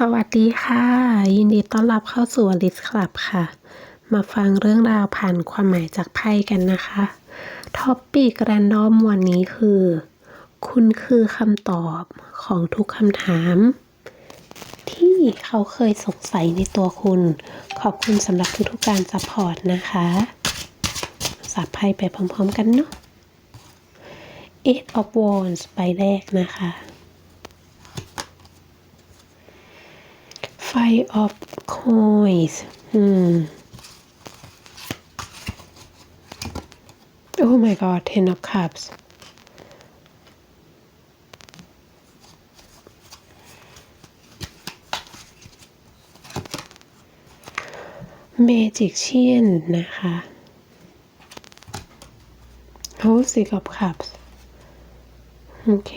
สวัสดีค่ะ ยินดีต้อนรับเข้าสู่อลิสคลับค่ะ มาฟังเรื่องราวผ่านความหมายจากไพ่กันนะคะท็อปปีกแรนดอมวันนี้คือ คุณคือคำตอบของทุกคำถาม ที่เขาเคยสงสัยในตัวคุณ ขอบคุณสำหรับทุกๆการซัพพอร์ตนะคะสับไพ่ไปพร้อมๆกันเนาะ Eight of Wands ใบแรกนะคะ Five of Coins อืม โอ้ my god Ten of Cups เมจิกเชียนนะคะโฮสิกับคับ โอเค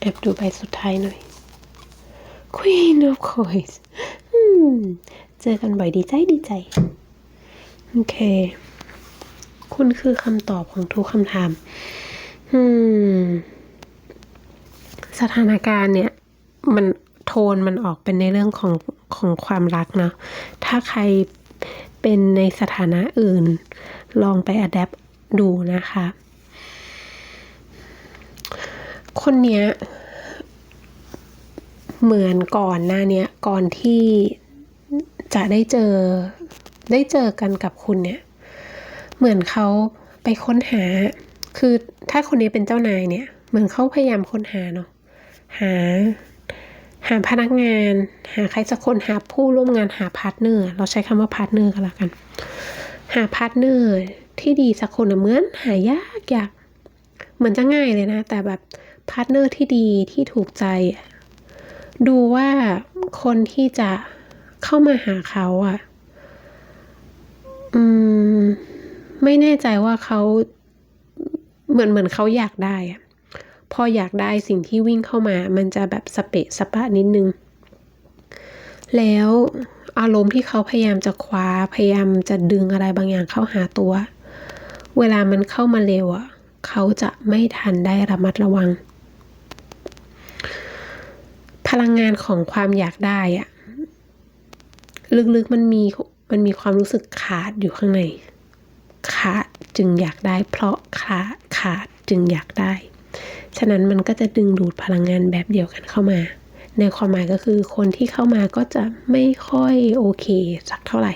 แอบดูใบสุดท้ายหน่อย Queen of Coins อืมเจอกันบ่อยดีใจดีใจ โอเค คุณคือคำตอบของทุกคำถาม สถานการณ์เนี่ย มันโทนมันออกเป็นในเรื่องของของความรักเนาะถ้าใครเป็นในสถานะอื่น ลองไปอัดแอปดูนะคะ คนเนี้ย เหมือนก่อนหน้าเนี้ยก่อนที่จะได้เจอได้เจอกันกับคุณเนี่ย เหมือนเขาไปค้นหา คือถ้าคนนี้เป็นเจ้านายเนี่ย เหมือนเขาพยายามค้นหาเนาะหา หาพนักงาน หาใครสักคนหาผู้ร่วมงานหาพาร์ทเนอร์ เราใช้คำว่าพาร์ทเนอร์ก็แล้วกัน หาพาร์ทเนอร์ที่ดีสักคนเหมือนหายากยากเหมือนจะง่ายเลยนะ แต่แบบพาร์ทเนอร์ที่ดีที่ถูกใจ ดูว่าคนที่จะเข้ามาหาเขาอะอืม ไม่แน่ใจว่าเขาเหมือนเหมือนเขาอยากได้อะพออยากได้สิ่งที่วิ่งเข้ามา มันจะแบบสเปะสปะนิดนึง แล้วอารมณ์ที่เขาพยายามจะคว้า พยายามจะดึงอะไรบางอย่างเข้าหาตัว เวลามันเข้ามาเร็วอะ่ะ เขาจะไม่ทันได้ระมัดระวัง ลังงานของความอยากได้อะลึกๆมันมีมันมีความรู้สึกขาดอยู่ข้างใน ขาดจึงอยากได้ เพราะขาดขาดจึงอยากได้ ฉะนั้นมันก็จะดึงดูดพลังงานแบบเดียวกันเข้ามา ในความหมายก็คือคนที่เข้ามาก็จะไม่ค่อยโอเคสักเท่าไหร่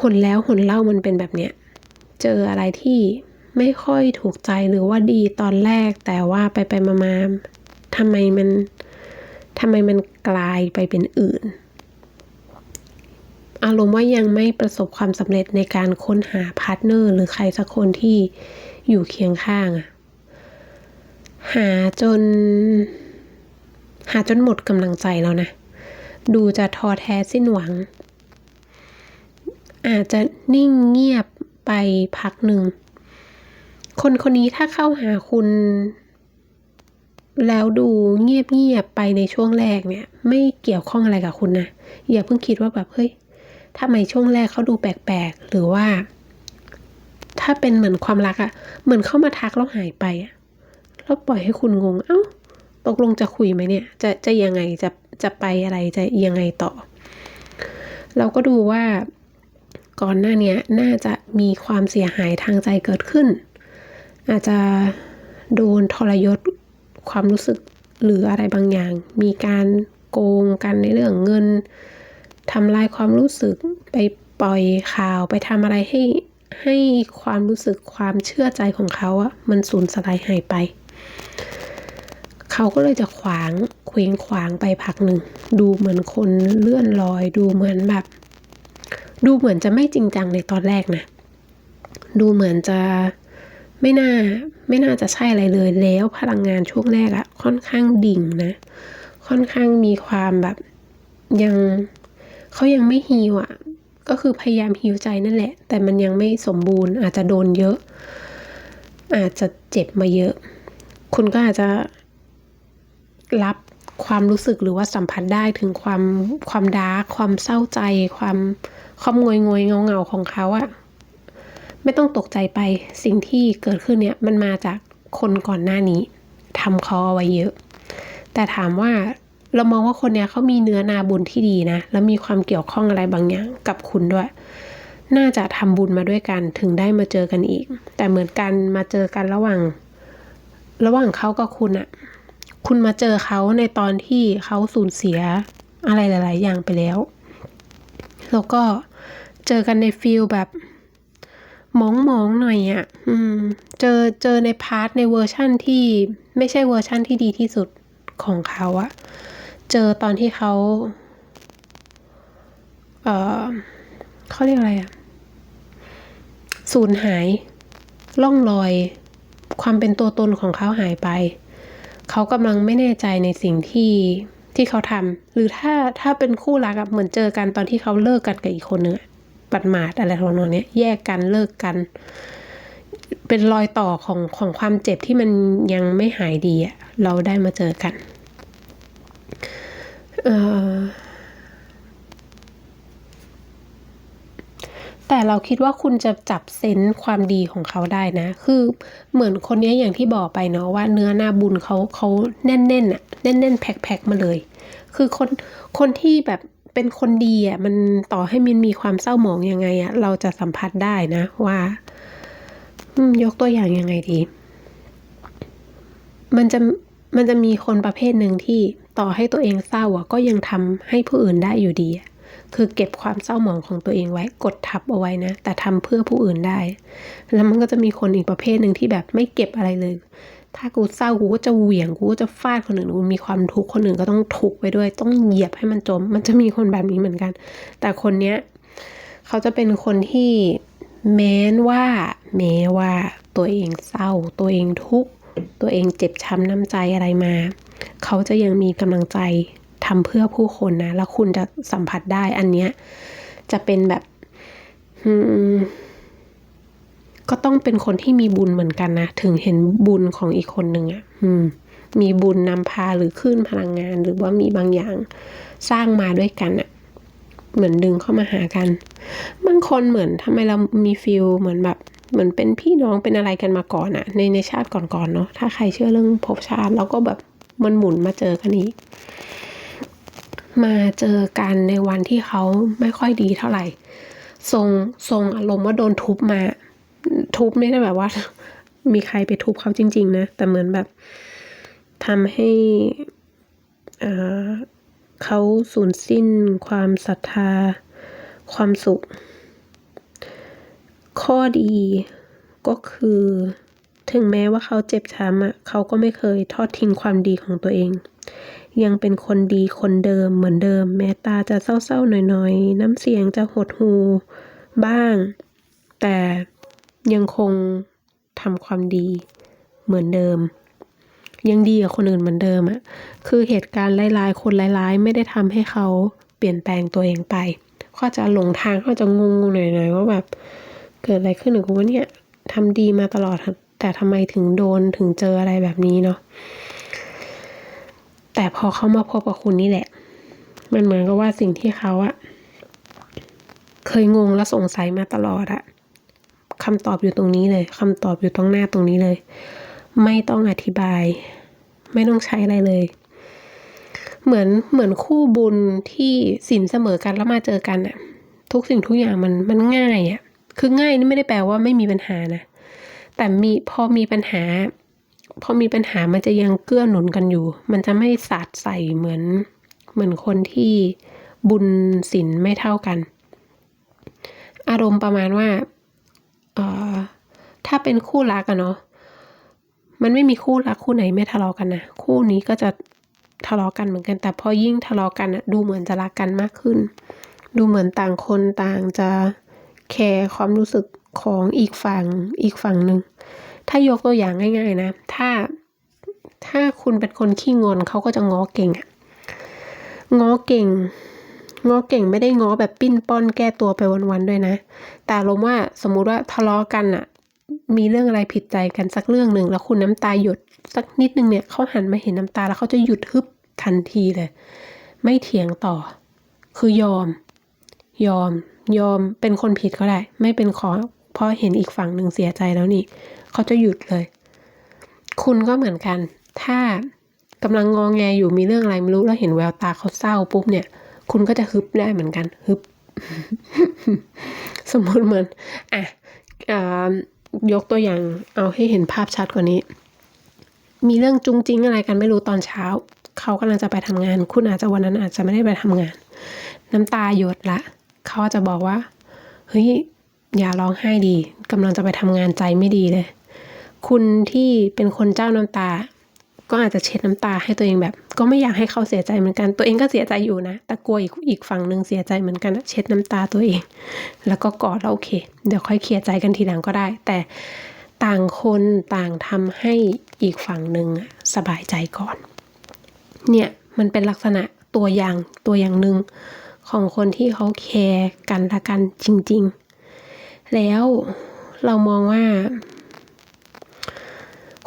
หนแล้วหนเล่ามันเป็นแบบเนี้ย เจออะไรที่ไม่ค่อยถูกใจหรือว่าดีตอนแรกแต่ว่าไปไปมามาทำไมมัน ทำไมมันกลายไปเป็นอื่น อารมณ์ว่ายังไม่ประสบความสำเร็จในการค้นหาพาร์ทเนอร์หรือใครสักคนที่อยู่เคียงข้างอะหาจน หาจนหมดกำลังใจแล้วนะ ดูจะท้อแท้สิ้นหวัง อาจจะนิ่งเงียบไปพักหนึ่ง คนคนนี้ถ้าเข้าหาคุณ แล้วดูเงียบเงียบไปในช่วงแรกเนี่ย ไม่เกี่ยวข้องอะไรกับคุณนะ อย่าเพิ่งคิดว่าแบบเฮ้ยทำไมช่วงแรกเขาดูแปลกๆ หรือว่า ถ้าเป็นเหมือนความรักอะเหมือนเข้ามาทักแล้วหายไปอะแล้วปล่อยให้คุณงง เอ้า ตกลงจะคุยไหมเนี่ย จะจะยังไงจะจะไปอะไรจะยังไงต่อ เราก็ดูว่าก่อนหน้านี้น่าจะมีความเสียหายทางใจเกิดขึ้น อาจจะโดนทรยศ ความรู้สึกหรืออะไรบางอย่าง มีการโกงกันในเรื่องเงินทำลายความรู้สึกไปปล่อยข่าวไปทำอะไรให้ให้ความรู้สึกความเชื่อใจของเขาอะมันสูญสลายหายไป เขาก็เลยจะขวางเคว้งขวางไปพักหนึ่ง ดูเหมือนคนเลื่อนลอย ดูเหมือนแบบ ดูเหมือนจะไม่จริงจังในตอนแรกนะ ดูเหมือนจะ ไม่น่าไม่น่าจะใช่อะไรเลยแล้วพลังงานช่วงแรกอะค่อนข้างดิ่งนะ ค่อนข้างมีความแบบยังเขายังไม่ฮิวอะก็คือพยายามฮิวใจนั่นแหละ แต่มันยังไม่สมบูรณ์ อาจจะโดนเยอะ อาจจะเจ็บมาเยอะ คุณก็อาจจะรับความรู้สึกหรือว่าสัมผัสได้ถึงความความดาร์ความเศร้าใจ ความความงวยงวยเงาเงาของเขาอะ ไม่ต้องตกใจไปสิ่งที่เกิดขึ้นเนี่ยมันมาจากคนก่อนหน้านี้ทำเขาเอาไว้เยอะ แต่ถามว่าเรามองว่าคนเนี้ยเขามีเนื้อนาบุญที่ดีนะ แล้วมีความเกี่ยวข้องอะไรบางอย่างกับคุณด้วย น่าจะทำบุญมาด้วยกันถึงได้มาเจอกันอีก แต่เหมือนกันมาเจอกันระหว่าง ระหว่างเขากับคุณอะคุณมาเจอเขาในตอนที่เขาสูญเสียอะไรหลาย ๆ อย่างไปแล้ว แล้วก็เจอกันในฟิลแบบ มองมองๆหน่อยอะ่ะอืม เจอเจอในพาร์ทในเวอร์ชั่นที่ไม่ใช่เวอร์ชั่นที่ดีที่สุดของเขาอะเจอตอนที่เขา เออเขาเรียกอะไรอะสูญหาย ล่องรอย ความเป็นตัวตนของเขาหายไป เขากำลังไม่แน่ใจในสิ่งที่ที่เขาทำหรือถ้าถ้าเป็นคู่รักอะเหมือนเจอกันตอนที่เขาเลิกกันกับอีกคนนึงอะ ปัดหมาดอะไรทำนองเนี้ยแยกกันเลิกกัน เป็นรอยต่อของของความเจ็บที่มันยังไม่หายดีอะเราได้มาเจอกันแต่เราคิดว่าคุณจะจับเซนส์ความดีของเขาได้นะ คือเหมือนคนนี้อย่างที่บอกไปเนาะว่าเนื้อหน้าบุญเขาเขาแน่นๆอะแน่นๆแพ็คๆมาเลย คือคนคนที่แบบ เป็นคนดีอะมันต่อให้มันมีความเศร้าหมองยังไงอะเราจะสัมผัสได้นะ ว่าอืยกตัวอย่างยังไงดี มันจะมันจะมีคนประเภทหนึ่งที่ต่อให้ตัวเองเศร้าอะก็ยังทำให้ผู้อื่นได้อยู่ดีอะคือเก็บความเศร้าหมองของตัวเองไว้กดทับเอาไว้นะ แต่ทำเพื่อผู้อื่นได้ แล้วมันก็จะมีคนอีกประเภทหนึ่งที่แบบไม่เก็บอะไรเลย ถ้ากูเศร้ากูก็จะเหวี่ยงกูก็จะฟาดคนอื่นกูมีความทุกข์คนอื่นก็ต้องทุกข์ไปด้วย ต้องเหยียบให้มันจม มันจะมีคนแบบนี้เหมือนกัน แต่คนเนี้ยเขาจะเป็นคนที่แม้นว่าแม้ว่าตัวเองเศร้า ตัวเองทุกข์ตัวเองเจ็บช้ำน้ำใจอะไรมา เขาจะยังมีกำลังใจทำเพื่อผู้คนนะ แล้วคุณจะสัมผัสได้อันเนี้ยจะเป็นแบบ ก็ต้องเป็นคนที่มีบุญเหมือนกันนะ ถึงเห็นบุญของอีกคนหนึ่งอะ่ะมมีบุญนำพาหรือขึ้นพลังงาน หรือว่ามีบางอย่างสร้างมาด้วยกันอะ่ะ เหมือนดึงเข้ามาหากัน บางคนเหมือนทำไมเรามีฟิลเหมือนแบบเหมือนเป็นพี่น้องเป็นอะไรกันมาก่อนอะในในชาติก่อนๆเนาะถ้าใครเชื่อเรื่องภพชาติเราก็แบบมันหมุนมาเจอกันอีกมาเจอกันในวันที่เขาไม่ค่อยดีเท่าไหร่ทรงทรงอารมณ์ว่าโดนทุบมา ทุบไม่ได้แบบว่า มีใครไปทุบเขาจริง ๆ นะ แต่เหมือนแบบทำให้เอ่อเขาสูญสิ้น ความศรัทธา ความสุข ข้อดีก็คือ ถึงแม้ว่าเขาเจ็บช้ำอะเขาก็ไม่เคยทอดทิ้งความดีของตัวเอง ยังเป็นคนดีคนเดิมเหมือนเดิม แม้ตาจะเศร้าๆหน่อยๆ น้ำเสียงจะหดหูบ้าง แต่ ยังคงทำความดีเหมือนเดิม ยังดีกับคนอื่นเหมือนเดิมอะคือเหตุการณ์ร้ายๆ คนร้ายๆ ไม่ได้ทำให้เขาเปลี่ยนแปลงตัวเองไปเขาจะหลงทางเขาจะงงๆหน่อยๆว่าแบบเกิดอะไรขึ้นหรือกูว่าเนี่ยทำดีมาตลอดแต่ทำไมถึงโดนถึงเจออะไรแบบนี้เนาะแต่พอเขามาพบกับคุณนี่แหละ มันเหมือนกับว่าสิ่งที่เขาอะเคยงงและสงสัยมาตลอดอะ คำตอบอยู่ตรงนี้เลยคำตอบอยู่ตรงหน้าตรงนี้เลย ไม่ต้องอธิบาย ไม่ต้องใช้อะไรเลย เหมือนเหมือนคู่บุญที่สินเสมอกันแล้วมาเจอกันอะทุกสิ่งทุกอย่างมันมันง่ายอะคือง่ายนี่ไม่ได้แปลว่าไม่มีปัญหานะแต่มีพอมีปัญหา พอมีปัญหามันจะยังเกื้อหนุนกันอยู่ มันจะไม่สาดใส่เหมือน เหมือนคนที่บุญสินไม่เท่ากัน อารมณ์ประมาณว่า เอ่อถ้าเป็นคู่รักอะเนาะมันไม่มีคู่รักคู่ไหนไม่ทะเลาะกันนะคู่นี้ก็จะทะเลาะกันเหมือนกัน แต่พอยิ่งทะเลาะกันอะดูเหมือนจะรักกันมากขึ้น ดูเหมือนต่างคนต่างจะแคร์ความรู้สึกของอีกฝั่งอีกฝั่งหนึ่งถ้ายกตัวอย่างง่าย ๆ นะ ถ้าถ้าคุณเป็นคนขี้งอนเขาก็จะง้อเก่งอะง้อเก่ง ง้อเก่งไม่ได้ง้อแบบปิ้นป้อนแก้ตัวไปวันๆด้วยนะ แต่ลมว่าสมมุติว่าทะเลาะกันอะมีเรื่องอะไรผิดใจกันสักเรื่องหนึ่งแล้วคุณน้ำตาหยดสักนิดนึงเนี่ยเขาหันมาเห็นน้ำตาแล้วเขาจะหยุดฮึบทันทีเลย ไม่เถียงต่อ คือยอม ยอม ยอมเป็นคนผิดก็ได้ ไม่เป็นขอเพราะเห็นอีกฝั่งหนึ่งเสียใจแล้วนี่เขาจะหยุดเลย คุณก็เหมือนกัน ถ้ากำลังงองแงอยู่มีเรื่องอะไรไม่รู้แล้วเห็นแววตาเขาเศร้าปุ๊บเนี่ย คุณก็จะฮึบได้เหมือนกันฮึบ สมมติเหมือนอะยกตัวอย่างเอาให้เห็นภาพชัดกว่านี้ มีเรื่องจุงจิ้งอะไรกันไม่รู้ตอนเช้า เขากำลังจะไปทำงาน คุณอาจจะวันนั้นอาจจะไม่ได้ไปทำงาน น้ำตาหยดละ เขาอาจจะบอกว่า เฮ้ย อย่าร้องไห้ดีกำลังจะไปทำงานใจไม่ดีเลย คุณที่เป็นคนเจ้าน้ำตา ก็อาจจะเช็ดน้ำตาให้ตัวเองแบบ ก็ไม่อยากให้เขาเสียใจเหมือนกัน ตัวเองก็เสียใจอยู่นะ แต่กลัวอีกอีกฝั่งหนึ่งเสียใจเหมือนกันเช็ดน้ำตาตัวเอง แล้วก็กอดแล้วโอเค เดี๋ยวค่อยเคลียร์ใจกันทีหลังก็ได้ แต่ต่างคนต่างทำให้อีกฝั่งหนึ่งสบายใจก่อน เนี่ยมันเป็นลักษณะตัวอย่างตัวอย่างหนึ่งของคนที่เขาแคร์กันละกันจริง ๆ แล้วเรามองว่า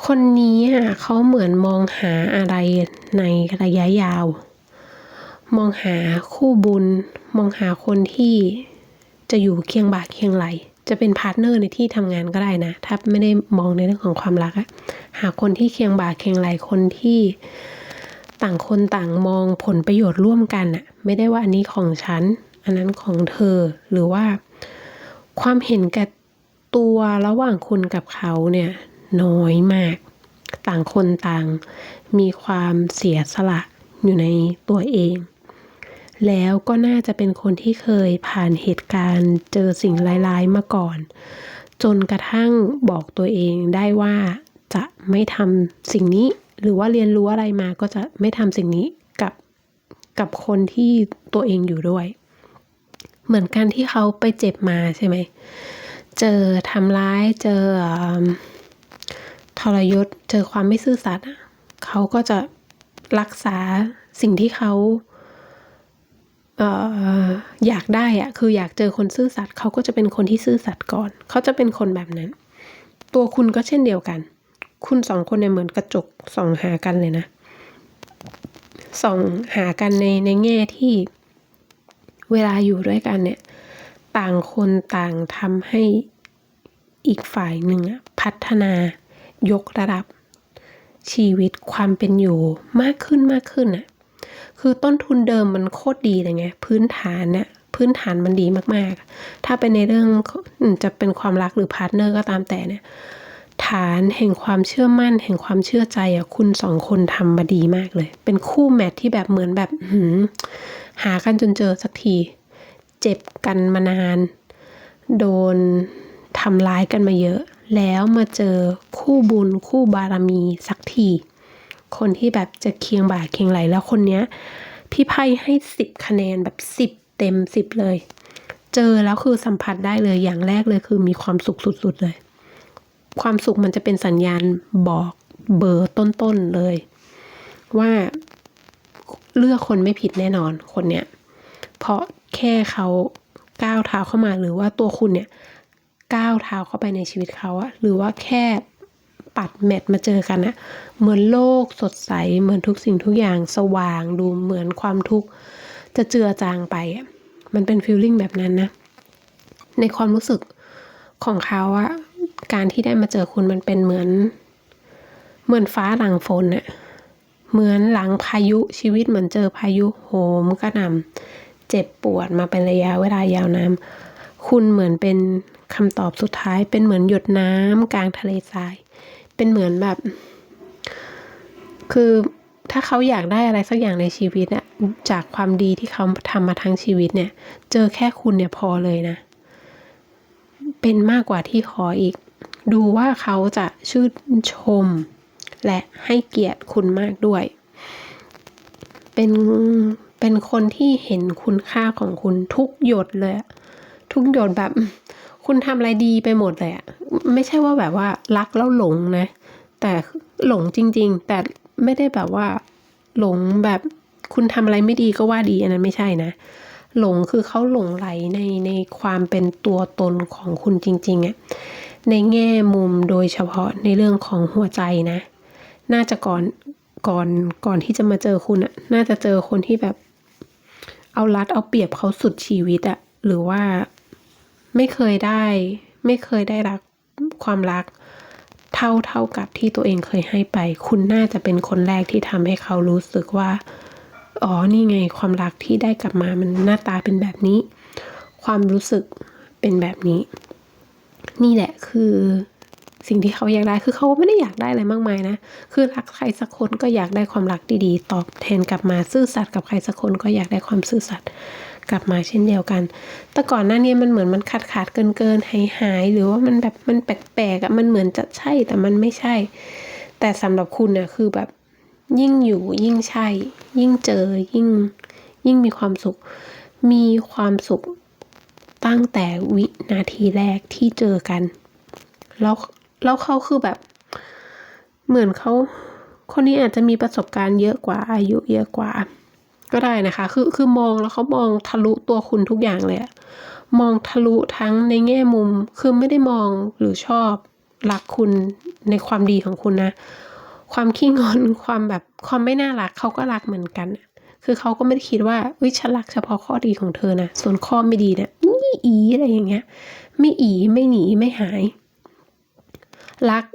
คนนี้อะเขาเหมือนมองหาอะไรในระยะยาว มองหาคู่บุญ มองหาคนที่จะอยู่เคียงบ่าเคียงไหล จะเป็นพาร์ทเนอร์ในที่ทำงานก็ได้นะ ถ้าไม่ได้มองในเรื่องของความรักอะหาคนที่เคียงบ่าเคียงไหลคนที่ต่างคนต่างมองผลประโยชน์ร่วมกันอะไม่ได้ว่าอันนี้ของฉัน อันนั้นของเธอหรือว่าความเห็นแก่ตัวระหว่างคุณกับเขาเนี่ย น้อยมาก ต่างคนต่างมีความเสียสละอยู่ในตัวเอง แล้วก็น่าจะเป็นคนที่เคยผ่านเหตุการณ์เจอสิ่งร้ายๆมาก่อน จนกระทั่งบอกตัวเองได้ว่าจะไม่ทำสิ่งนี้ หรือว่าเรียนรู้อะไรมาก็จะไม่ทำสิ่งนี้กับกับคนที่ตัวเองอยู่ด้วย เหมือนกันที่เขาไปเจ็บมาใช่ไหม เจอทำร้ายเจอ ทรยศเจอความไม่ซื่อสัตย์เขาก็จะรักษาสิ่งที่เขาเอออยากได้อะคืออยากเจอคนซื่อสัตย์เขาก็จะเป็นคนที่ซื่อสัตย์ก่อน เขาจะเป็นคนแบบนั้น ตัวคุณก็เช่นเดียวกัน คุณสองคนเนี่ยเหมือนกระจกส่องหากันเลยนะส่องหากันในในแง่ที่เวลาอยู่ด้วยกันเนี่ย ต่างคนต่างทำให้อีกฝ่ายหนึ่งพัฒนา ยกระดับ ชีวิตความเป็นอยู่มากขึ้นมากขึ้นอะคือต้นทุนเดิมมันโคตรดีเลยไงพื้นฐานเนี่ยพื้นฐานมันดีมากๆ ถ้าเป็นในเรื่องจะเป็นความรักหรือพาร์ทเนอร์ก็ตามแต่เนี่ย ฐานแห่งความเชื่อมั่น แห่งความเชื่อใจอะคุณสองคนทำมาดีมากเลย เป็นคู่แมทที่แบบเหมือนแบบหืหากันจนเจอสักที เจ็บกันมานาน โดนทำร้ายกันมาเยอะ แล้วมาเจอคู่บุญคู่บารมีสักที คนที่แบบจะเคียงบ่าเคียงไหลแล้วคนเนี้ย พี่ไพ่ให้สิบคะแนนแบบสิบเต็มสิบเลย เจอแล้วคือสัมผัสได้เลยอย่างแรกเลยคือมีความสุขสุดๆเลย ความสุขมันจะเป็นสัญญาณบอกเบอร์ต้นๆเลย ว่าเลือกคนไม่ผิดแน่นอนคนเนี้ย เพราะแค่เขาก้าวเท้าเข้ามาหรือว่าตัวคุณเนี่ย ก้าวเท้าเข้าไปในชีวิตเขาอะหรือว่าแค่ปัดแมทมาเจอกันอะเหมือนโลกสดใส เหมือนทุกสิ่งทุกอย่างสว่างดูเหมือนความทุกข์จะเจือจางไปอะมันเป็นฟีลลิ่งแบบนั้นนะ ในความรู้สึกของเขาอะการที่ได้มาเจอคุณมันเป็นเหมือน เหมือนฟ้าหลังฝนอะเหมือนหลังพายุชีวิตเหมือนเจอพายุโหมกระหน่ำเจ็บปวดมาเป็นระยะเวลายาวนานคุณเหมือนเป็น คำตอบสุดท้ายเป็นเหมือนหยดน้ำกลางทะเลทราย เป็นเหมือนแบบ คือถ้าเขาอยากได้อะไรสักอย่างในชีวิตอะจากความดีที่เขาทำมาทั้งชีวิตเนี่ย เจอแค่คุณเนี่ยพอเลยนะ เป็นมากกว่าที่ขออีก ดูว่าเขาจะชื่นชม และให้เกียรติคุณมากด้วย เป็นเป็นคนที่เห็นคุณค่าของคุณทุกหยดเลย ทุกหยดแบบ คุณทำอะไรดีไปหมดเลยอะไม่ใช่ว่าแบบว่ารักแล้วหลงนะ แต่หลงจริง ๆ แต่ไม่ได้แบบว่า หลงแบบคุณทำอะไรไม่ดีก็ว่าดีอันนั้นไม่ใช่นะ หลงคือเขาหลงไหลในในความเป็นตัวตนของคุณจริงๆอะในแง่มุมโดยเฉพาะในเรื่องของหัวใจนะ น่าจะก่อนก่อนก่อนที่จะมาเจอคุณอะน่าจะเจอคนที่แบบ เอารัดเอาเปรียบเขาสุดชีวิตอะหรือว่า ไม่เคยได้ ไม่เคยได้รักความรัก เท่าเท่ากับที่ตัวเองเคยให้ไป คุณน่าจะเป็นคนแรกที่ทำให้เขารู้สึกว่า อ๋อนี่ไงความรักที่ได้กลับมามันหน้าตาเป็นแบบนี้ ความรู้สึกเป็นแบบนี้ นี่แหละคือสิ่งที่เขาอยากได้คือเขาไม่ได้อยากได้อะไรมากมายนะ คือรักใครสักคนก็อยากได้ความรักดีๆ ตอบแทนกลับมาซื่อสัตย์กับใครสักคนก็อยากได้ความซื่อสัตย์ กลับมาเช่นเดียวกัน แต่ก่อนหน้านี้มันเหมือนมันขาดขาดเกินเกินหายหายหรือว่ามันแบบมันแปลกๆอะมันเหมือนจะใช่แต่มันไม่ใช่ แต่สำหรับคุณเนี่ยคือแบบยิ่งอยู่ยิ่งใช่ ยิ่งเจอยิ่งยิ่งมีความสุข มีความสุขตั้งแต่วินาทีแรกที่เจอกัน แล้วแล้วเขาคือแบบ เหมือนเขาคนนี้อาจจะมีประสบการณ์เยอะกว่าอายุเยอะกว่า ก็ได้นะคะ คือคือมองแล้วเขามองทะลุตัวคุณทุกอย่างเลยอะมองทะลุทั้งในแง่มุม คือไม่ได้มองหรือชอบรักคุณในความดีของคุณนะ ความขี้งอนความแบบความไม่น่ารักเขาก็รักเหมือนกัน คือเขาก็ไม่ได้คิดว่าวิฉันรักเฉพาะข้อดีของเธอนะ ส่วนข้อไม่ดีเนะี่ยไม่อีอะไรอย่างเงี้ย ไม่อีไม่หนีไม่หาย รัก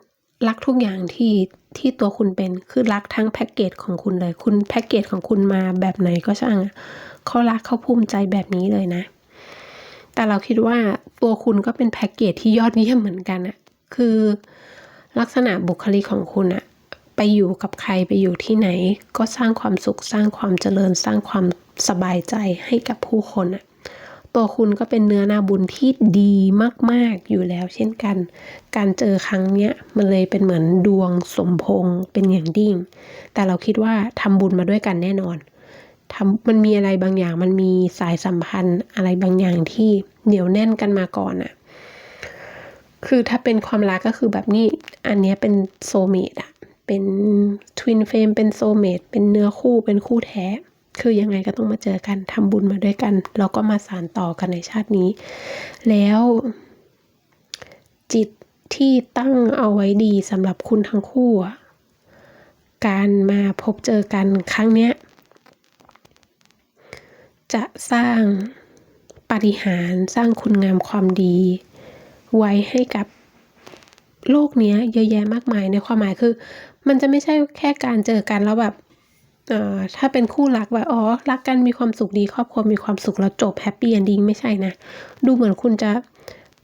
รักทุกอย่างที่ ที่ตัวคุณเป็นคือรักทั้งแพ็กเกจของคุณเลย คุณแพ็กเกจของคุณมาแบบไหนก็ช่างเขารักเขาภูมิใจแบบนี้เลยนะ แต่เราคิดว่าตัวคุณก็เป็นแพ็กเกจที่ยอดเยี่ยมเหมือนกันอะคือลักษณะบุคลิกของคุณอะไปอยู่กับใครไปอยู่ที่ไหน ก็สร้างความสุขสร้างความเจริญสร้างความสบายใจให้กับผู้คนอะ ตัวคุณก็เป็นเนื้อนาบุญที่ดีมาก ๆ อยู่แล้ว เช่นกัน การเจอครั้งเนี้ยมันเลยเป็นเหมือนดวงสมพงเป็นอย่างดิ่ง แต่เราคิดว่าทำบุญมาด้วยกันแน่นอนทำมันมีอะไรบางอย่าง มันมีสายสัมพันธ์อะไรบางอย่างที่เหนียวแน่นกันมาก่อนอะคือถ้าเป็นความรักก็คือแบบนี้ อันนี้เป็นโซเมดอะเป็นทวินเฟมเป็นโซเมดเป็นเนื้อคู่เป็นคู่แท้ คือยังไงก็ต้องมาเจอกันทำบุญมาด้วยกัน แล้วก็มาสานต่อกันในชาตินี้ แล้วจิตที่ตั้งเอาไว้ดีสำหรับคุณทั้งคู่การมาพบเจอกันครั้งเนี้ย จะสร้างปฏิหารสร้างคุณงามความดี ไว้ให้กับโลกนี้เยอะแยะมากมายในความหมายคือ มันจะไม่ใช่แค่การเจอกันแล้วแบบ ถ้าเป็นคู่รักว่าอ๋อรักกันมีความสุขดีครอบครัวมีความสุขแล้วจบแฮปปี้เอนดิ้งไม่ใช่นะ ดูเหมือนคุณจะ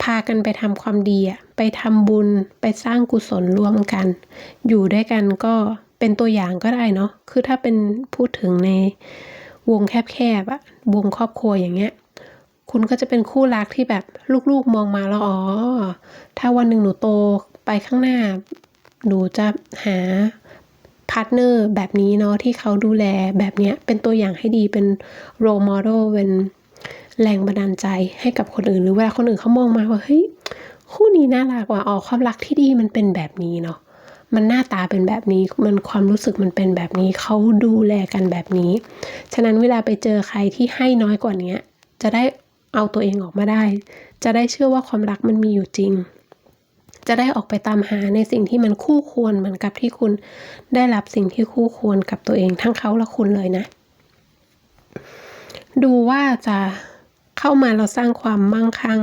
พากันไปทำความดีอะไปทำบุญไปสร้างกุศลร่วมกัน อยู่ด้วยกันก็เป็นตัวอย่างก็ได้เนาะคือถ้าเป็นพูดถึงในวงแคบๆอะวงครอบครัวอย่างเงี้ย คุณก็จะเป็นคู่รักที่แบบลูกๆมองมาแล้วอ๋อถ้าวันหนึ่งหนูโตไปข้างหน้า หนูจะหา พาร์ทเนอร์แบบนี้เนาะที่เขาดูแลแบบนี้เป็นตัวอย่างให้ดีเป็นโรมเดลเป็นแรงบันดาลใจให้กับคนอื่น หรือเวลาคนอื่นเขามองมาว่าเฮ้ยคู่นี้น่ารักว่าอ๋อความรักที่ดีมันเป็นแบบนี้เนาะมันหน้าตาเป็นแบบนี้ มันความรู้สึกมันเป็นแบบนี้ เขาดูแลกันแบบนี้ ฉะนั้นเวลาไปเจอใครที่ให้น้อยกว่านี้จะได้เอาตัวเองออกมาได้ จะได้เชื่อว่าความรักมันมีอยู่จริง จะได้ออกไปตามหาในสิ่งที่มันคู่ควรเหมือนกับที่คุณได้รับสิ่งที่คู่ควรกับตัวเองทั้งเขาและคุณเลยนะ ดูว่าจะเข้ามาเราสร้างความมั่งคั่ง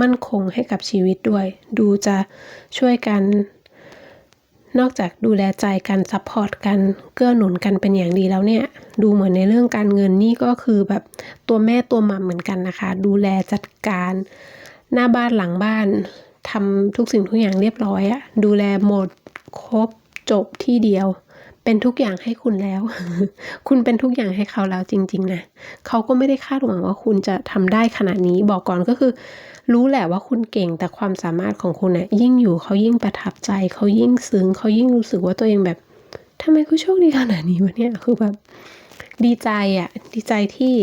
มั่นคงให้กับชีวิตด้วย ดูจะช่วยกัน นอกจากดูแลใจกันซัพพอร์ตกันเกื้อหนุนกันเป็นอย่างดีแล้วเนี่ย ดูเหมือนในเรื่องการเงินนี่ก็คือแบบตัวแม่ตัวมัมเหมือนกันนะคะ ดูแลจัดการหน้าบ้านหลังบ้าน ทำทุกสิ่งทุกอย่างเรียบร้อยอะดูแลหมดครบจบที่เดียว เป็นทุกอย่างให้คุณแล้ว คุณเป็นทุกอย่างให้เขาแล้วจริง ๆนะเขาก็ไม่ได้คาดหวังว่าคุณจะทำได้ขนาดนี้บอกก่อนก็คือ รู้แหละว่าคุณเก่งแต่ความสามารถของคุณนะ่ยยิ่งอยู่เขายิ่งประทับใจเขายิ่งซึ้งเขายิ่งรู้สึกว่าตัวเองแบบทำไมกูโชคดีขนาดนี้วะเนี่ยคือแบบดีใจอะ่ะดีใจที่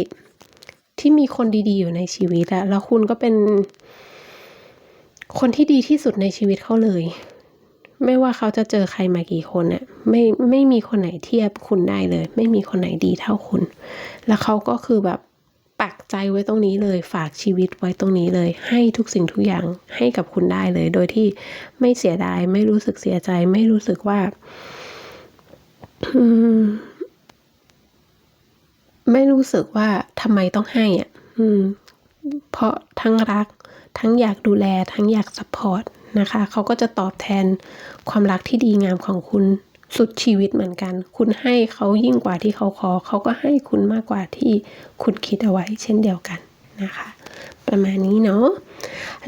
ที่มีคนดีๆอยู่ในชีวิตอะแล้วคุณก็เป็น คนที่ดีที่สุดในชีวิตเขาเลย ไม่ว่าเขาจะเจอใครมากี่คนเนี่ยไม่ไม่มีคนไหนเทียบคุณได้เลย ไม่มีคนไหนดีเท่าคุณ แล้วเขาก็คือแบบปักใจไว้ตรงนี้เลย ฝากชีวิตไว้ตรงนี้เลย ให้ทุกสิ่งทุกอย่างให้กับคุณได้เลย โดยที่ไม่เสียดาย ไม่รู้สึกเสียใจ ไม่รู้สึกว่าไม่รู้สึกว่าทำไมต้องให้อะเพราะทั้งรัก ทั้งอยากดูแลทั้งอยากซัพพอร์ตนะคะเขาก็จะตอบแทนความรักที่ดีงามของคุณสุดชีวิตเหมือนกัน คุณให้เขายิ่งกว่าที่เขาขอ เขาก็ให้คุณมากกว่าที่คุณคิดเอาไว้เช่นเดียวกันนะคะ ประมาณนี้เนาะ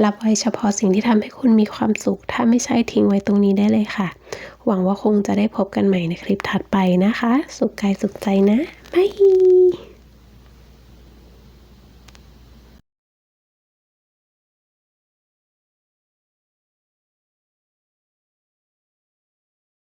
รับไว้เฉพาะสิ่งที่ทำให้คุณมีความสุข ถ้าไม่ใช่ทิ้งไว้ตรงนี้ได้เลยค่ะ หวังว่าคงจะได้พบกันใหม่ในคลิปถัดไปนะคะ สุขกายสุขใจนะบาย